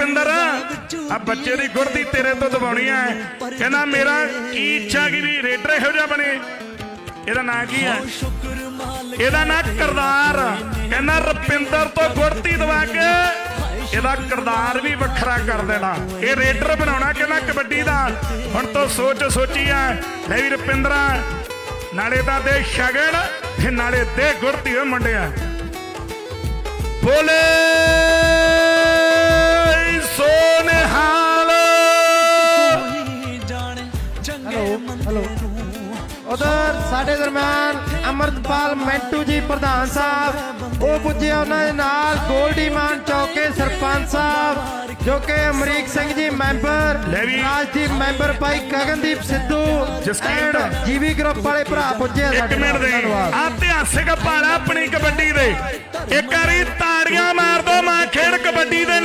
ਰੁਪਿੰਦਰ ਆ ਬੱਚੇ ਦੀ ਗੁੜਤੀ ਤੇਰੇ ਤੋਂ ਦਬਾਉਣੀ ਐ ਕਹਿੰਦਾ, ਮੇਰਾ ਕੀ ਇੱਛਾ ਕੀ ਵੀ ਰੇਡਰ ਇਹੋ ਜਿਹਾ ਬਣੇ? ਇਹਦਾ ਨਾਂ ਕੀ ਹੈ ਇਹਦਾ ਨਾਂ ਕਰਦਾਰ। ਕਹਿੰਦਾ, ਰੁਪਿੰਦਰ ਤੋਂ ਗੁੜਤੀ ਦਵਾ ਕੇ ਇਹਦਾ ਕਰਦਾਰ ਵੀ ਵੱਖਰਾ ਕਰ ਦੇਣਾ। ਇਹ ਰੇਡਰ ਬਣਾਉਣਾ ਕਹਿੰਦਾ ਕਬੱਡੀ ਦਾ। ਹੁਣ ਤੋਂ ਸੋਚ ਸੋਚੀ ਐ ਲੈ ਵੀ ਰੁਪਿੰਦਰਾ, ਨਾਲੇ ਤਾਂ ਦੇ ਸ਼ਗਨ ਤੇ ਨਾਲੇ ਦੇ ਗੁੜਤੀ ਓ ਮੁੰਡਿਆ। ਬੋਲੇ ਹੈਲੋ। ਉਧਰ ਸਾਡੇ ਦਰਮਿਆਨ ਅਮਰਤਪਾਲ ਮੈਂਟੂ ਜੀ ਪ੍ਰਧਾਨ ਸਾਹਿਬ ਉਹ ਪੁੱਜੇ ਉਹਨਾਂ ਦੇ ਨਾਲ ਗੋਲਡੀ ਮਾਨ ਚੌਕੇ ਸਰਪੰਚ ਸਾਹਿਬ ਜੋ ਕਿ ਅਮਰੀਕ ਸਿੰਘ ਜੀ ਮੈਂਬਰ। ਰਾਜਦੀਪ ਮੈਂਬਰ ਭਾਈ ਗਗਨਦੀਪ ਸਿੱਧੂ ਜਸਕੀਰਤ। and ਜੀਵੀ ਗਰੁੱਪ ਵਾਲੇ ਭਰਾ ਪੁੱਜੇ ਸਾਡੇ ਨਾਲ ਧੰਨਵਾਦ। ਆ ਇਤਿਹਾਸਿਕ ਭਾੜਾ ਆਪਣੀ ਕਬੱਡੀ ਦੇ। ਇੱਕ ਵਾਰੀ ਤਾੜੀਆਂ ਮਾਰ ਦੋ ਮਾਂ ਖੇਡ ਕਬੱਡੀ ਦੇ।